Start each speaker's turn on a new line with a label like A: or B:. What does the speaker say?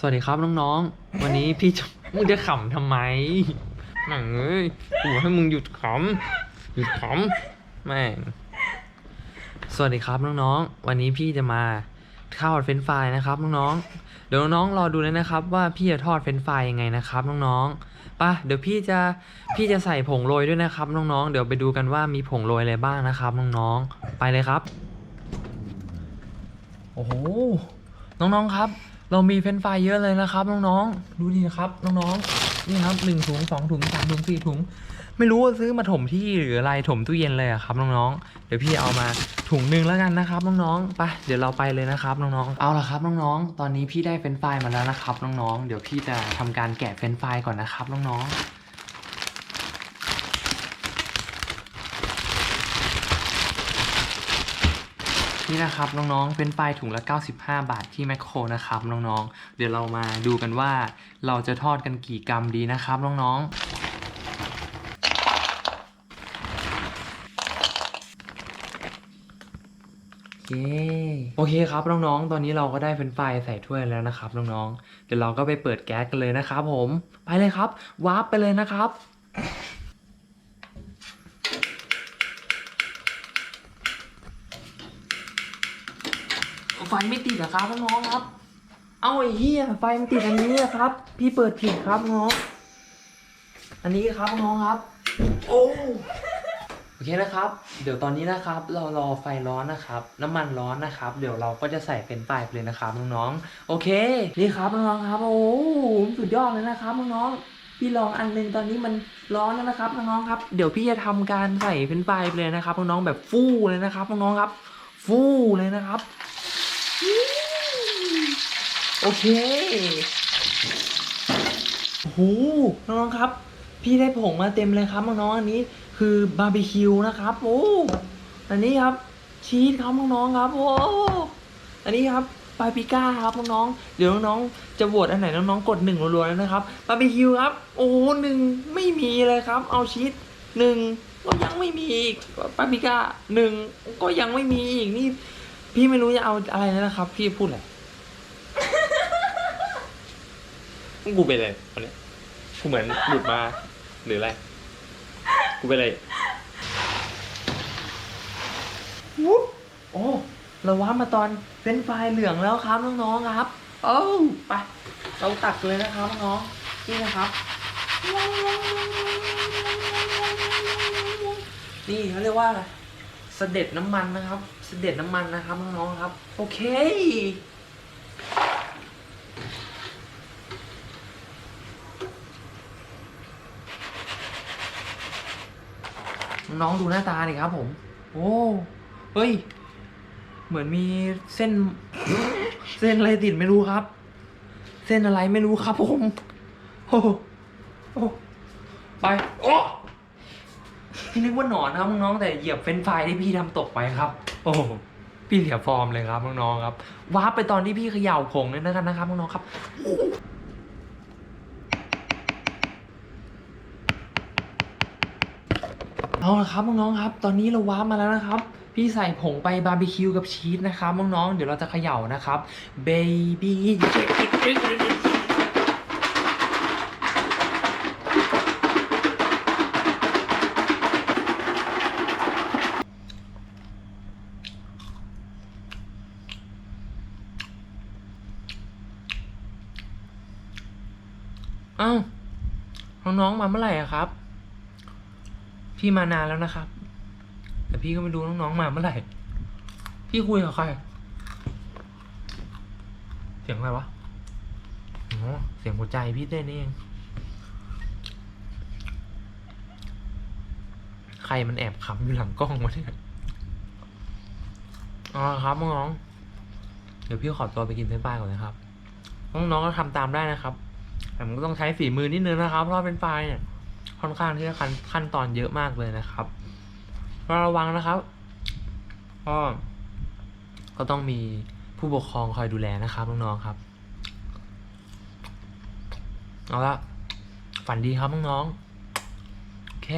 A: สวัสดีครับน้องๆ วันนี้พี่จะมึงจะขำทำไมหนังเอ้ยกูให้มึงหยุดขำหยุดขำแม่งสวัสดีครับน้องๆ วันนี้พี่จะมาทอดเฟรนฟรายนะครับน้องๆ เดี๋ยวน้องๆรอดูเลยนะครับ ว่าพี่จะทอดเฟรนฟรายยังไงนะครับน้องๆป่ะเดี๋ยวพี่จะพี่จะใส่ผงโรยด้วยนะครับน้องๆ เดี๋ยวไปดูกันว่ามีผงโรยอะไรบ้างนะครับน้องๆ ไปเลยครับ โอ้โห น้องๆครับ เรามีเฟรนช์ฟเยอะเลยนะครับ น้องๆ ดูดิครับน้องๆ นี่ครับหนึ่งถุงสองถุงสามถุงสี่ถุง ไม่รู้ว่าซื้อมาถมที่หรืออะไรถมตู้เย็นเลยอะครับน้องๆ เดี๋ยวพี่เอามาถุงหนึ่งแล้วกันนะครับน้องๆ ไปเดี๋ยวเราไปเลยนะครับน้องๆ เอาละครับน้องๆ ตอนนี้พี่ได้เฟรนช์ฟมาแล้วนะครับน้องๆ เดี๋ยวพี่จะทำการแกะเฟรนช์ฟก่อนนะครับน้องๆ นี่นะครับน้องๆ เป็นไฟล์ถุงละ 95 บาทที่แมคโครนะครับน้องๆ เดี๋ยวเรามาดูกันว่าเราจะทอดกันกี่กรัมดีนะครับน้องๆโอเคโอเคครับน้องๆ ตอนนี้เราก็ได้เป็นไฟล์ใส่ถ้วยแล้วนะครับน้องๆ เดี๋ยวเราก็ไปเปิดแก๊สกันเลยนะครับผม ไปเลยครับ วาร์ปไปเลยนะครับ ไฟไม่ติดเหรอครับน้องครับ เอาไอ้เหี้ยไฟมันติดอันนี้อะครับ พี่เปิดผิดครับน้อง อันนี้ครับน้องครับ โอ้โอเคนะครับ เดี๋ยวตอนนี้นะครับ เรารอไฟร้อนนะครับ น้ำมันร้อนนะครับ เดี๋ยวเราก็จะใส่เป็นไฟไปเลยนะครับน้องๆ โอเค นี่ครับน้องๆครับ โอ้โหสุดยอดเลยนะครับน้องๆ พี่ลองอันหนึงตอนนี้มันร้อนแล้วนะครับน้องๆครับ เดี๋ยวพี่จะทำการใส่เป็นไฟไปเลยนะครับน้องๆแบบฟู่เลยนะครับน้องๆครับ ฟู่เลยนะครับ โอเคโหน้องๆครับ พี่ได้ผงมาเต็มเลยครับน้องๆอันนี้คือบาร์บีคิวนะครับ โอ้อันนี้ครับ ชีสครับน้องๆครับโอ้อันนี้ครับปาปิก้าครับน้องๆเดี๋ยวน้องๆจะโหวตอันไหนน้องๆกดหนึ่งรัวๆเลยนะครับบาร์บีคิวครับ โอ้หนึ่งไม่มีเลยครับ เอาชีสหนึ่งก็ยังไม่มีอีกปาปิก้าหนึ่งก็ยังไม่มีอีกนี่ พี่ไม่รู้จะเอาอะไรแล้วนะครับ พี่พูดอะไรกูเป็นอะไรวันนี้กูเหมือนหลุดมาหรืออะไร กูเป็นอะไรวุ๊บโอ้เราว้ามาตอนเฟรนช์ฟรายเหลืองแล้วครับน้องๆครับโอ้ไปเราตักเลยนะครับน้องๆนี่นะครับนี่เขาเรียกว่าอะไรเสด็จน้ำมันนะครับ เสด็จน้ำมันนะครับน้องๆครับ โอเค น้องดูหน้าตาดิครับผม โอ้ เฮ้ย เหมือนมีเส้น เส้นอะไรติดไม่รู้ครับ เส้นอะไรไม่รู้ครับผม โอ้โอ้ไป โอ้ พี่นึกว่าหนอนครับน้องๆแต่เหยียบเฟนช์ฟที่พี่ทำตกไปครับ โอ้พี่เสียฟอร์มเลยครับน้องๆครับว้าไปตอนที่พี่เขย่าผงเลยนะครับนะครับน้องๆครับเอาละครับน้องๆครับ ตอนนี้เราว้ามาแล้วนะครับ พี่ใส่ผงไปบาร์บีคิวกับชีสนะครับน้องๆเดี๋ยวเราจะเขย่านะครับเบบี้ อ้าน้องๆมาเมื่อไหร่อะครับ พี่มานานแล้วนะครับ แต่พี่ก็ไม่รู้น้องๆมาเมื่อไหร่ พี่คุยกับใคร เสียงอะไรวะอ๋อเสียงหัวใจพี่เต้นเอง ใครมันแอบขำอยู่หลังกล้องวะเนี่ยอ๋อครับน้อง เดี๋ยวพี่ขอตัวไปกินเฟรนช์ฟรายก่อนนะครับ น้องๆก็ทำตามได้นะครับ แต่มันก็ต้องใช้ฝีมือนิดนึงนะครับ เพราะเป็นไฟเนี่ยค่อนข้างที่จะขั้นขั้นตอนเยอะมากเลยนะครับก็ระวังนะครับก็ก็ต้องมีผู้ปกครองคอยดูแลนะครับน้องๆครับเอาละฝันดีครับน้องๆโอเค